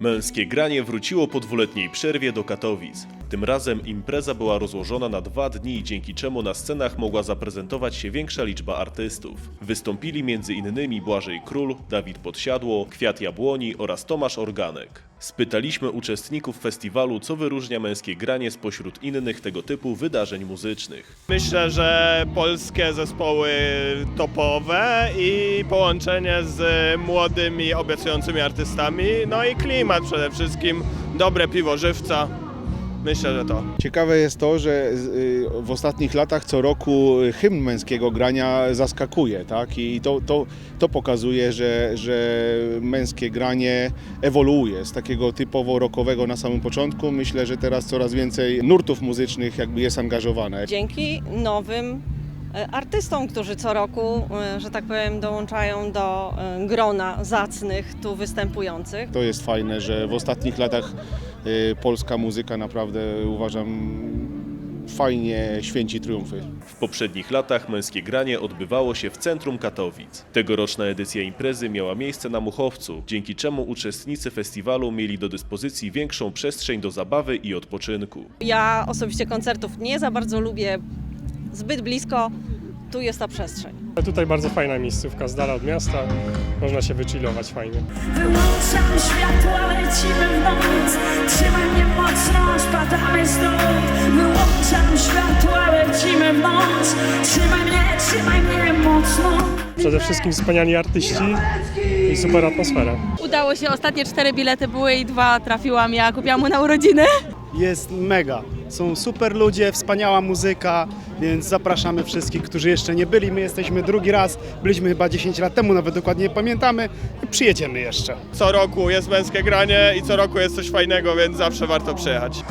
Męskie granie wróciło po dwuletniej przerwie do Katowic. Tym razem impreza była rozłożona na dwa dni, dzięki czemu na scenach mogła zaprezentować się większa liczba artystów. Wystąpili m.in. Błażej Król, Dawid Podsiadło, Kwiat Jabłoni oraz Tomasz Organek. Spytaliśmy uczestników festiwalu, co wyróżnia męskie granie spośród innych tego typu wydarzeń muzycznych. Myślę, że polskie zespoły topowe i połączenie z młodymi, obiecującymi artystami, no i klimat przede wszystkim, dobre piwo żywca. Myślę, że to. Ciekawe jest to, że y, w ostatnich latach co roku hymn męskiego grania zaskakuje, tak? I to, to, to pokazuje, że, że męskie granie ewoluuje z takiego typowo rockowego na samym początku. Myślę, że teraz coraz więcej nurtów muzycznych jakby jest angażowane. dzięki nowym e, artystom, którzy co roku, e, że tak powiem, dołączają do e, grona zacnych tu występujących. To jest fajne, że w ostatnich latach y, polska muzyka naprawdę uważam fajnie święci triumfy. W poprzednich latach męskie granie odbywało się w centrum Katowic. Tegoroczna edycja imprezy miała miejsce na Muchowcu, dzięki czemu uczestnicy festiwalu mieli do dyspozycji większą przestrzeń do zabawy i odpoczynku. Ja osobiście koncertów nie za bardzo lubię zbyt blisko, tu jest ta przestrzeń. Tutaj bardzo fajna miejscówka, z dala od miasta, można się wychillować fajnie. Wyłączam światła, lecimy w noc Trzymaj mnie mocno, spadamy stąd Wyłączam światła, lecimy w noc Trzymaj mnie, trzymaj mnie mocno Przede wszystkim wspaniali artyści i super atmosfera. Udało się, ostatnie cztery bilety były i dwa trafiłam, ja kupiłam mu na urodziny. jest mega. Są super ludzie, wspaniała muzyka, więc zapraszamy wszystkich, którzy jeszcze nie byli. My jesteśmy drugi raz, byliśmy chyba 10 lat temu, nawet dokładnie nie pamiętamy. Przyjedziemy jeszcze. Co roku jest męskie granie i co roku jest coś fajnego, więc zawsze warto przyjechać.